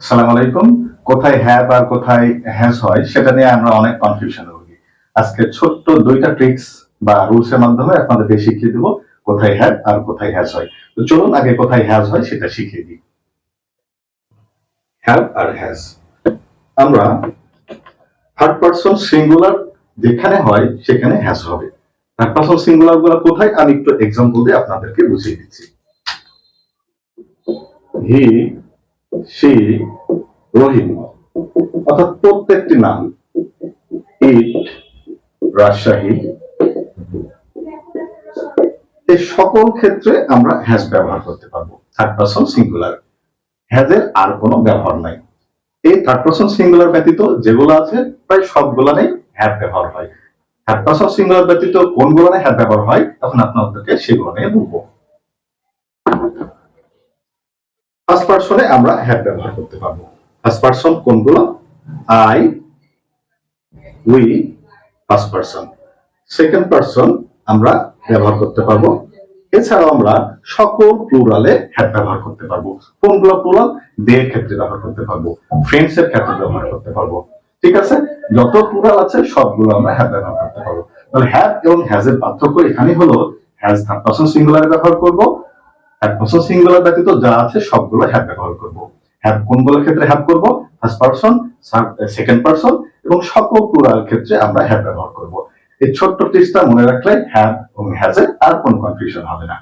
আসসালামু আলাইকুম। কোথায় হ্যাভ আর কোথায় হ্যাজ হয়, সেটা নিয়ে আমরা অনেক কনফিউশন ভুগি। আজকে ছোট্ট দুইটা ট্রিক্স বা রুলস এর মাধ্যমে আপনাদেরকে শিখিয়ে দেব কোথায় হ্যাভ আর কোথায় হ্যাজ হয়। তো চলুন আগে কোথায় হ্যাজ হয় সেটা শিখিয়ে দিই। হ্যাভ আর হ্যাজ আমরা থার্ড পারসন সিঙ্গুলার যেখানে হয় সেখানে হ্যাজ হবে। থার্ড পারসন সিঙ্গুলারগুলো কোথায়? আমি একটু এক্সাম্পল দিয়ে আপনাদেরকে বুঝিয়ে দিচ্ছি। হি সে রহিম, অর্থাৎ প্রত্যেকটি নাম, ইট, রাজশাহী এই সকল ক্ষেত্রে আমরা হ্যাজ ব্যবহার করতে পারব। থার্ড পারসন সিঙ্গুলার হ্যাজের আর কোনো ব্যবহার নাই। এই থার্ড পারসন সিঙ্গুলার ব্যতীত যেগুলো আছে, প্রায় সবগুলো নেই হ্যাভ ব্যবহার হয়। থার্ড পারসন সিঙ্গুলার ব্যতীত কোনগুলো হ্যাভ ব্যবহার হয়, তখন আপনাদেরকে সেগুলো নিয়ে বলব। ফার্স্ট পার্সনে আমরা হ্যাভ ব্যবহার করতে পারব। ফার্স্ট পার্সন কোনগুলো? I we first person second person আমরা ব্যবহার করতে পারব। এছাড়াও আমরা সকল প্লুরালে হ্যাভ ব্যবহার করতে পারব। কোনগুলো প্লুরাল দে এর ক্ষেত্রে ব্যবহার করতে পারব। ফ্রেন্ডস এর ক্ষেত্রে ব্যবহার করতে পারব। ঠিক আছে? যত প্লুরাল আছে, সবগুলো আমরা হ্যাভ ব্যবহার করতে পারব। তাহলে হ্যাভ এবং হ্যাজ এর পার্থক্য এখানে হলো হ্যাজ থার্ড পার্সন সিঙ্গুলারে ব্যবহার করব। এক পার্সন সিঙ্গুলার ব্যতীত যা আছে সবগুলো হ্যাপ ব্যবহার করব। হ্যাভ কোনগুলো ক্ষেত্রে হ্যাভ করব? ফার্স্ট পার্সন সেকেন্ড পার্সন এবং সকল প্লুরাল ক্ষেত্রে আমরা হ্যাপ ব্যবহার করব। এই ছোট্ট টিপসটা মনে রাখলে হ্যাভ এবং হ্যাজে আর কোন কনফিউশন হবে না।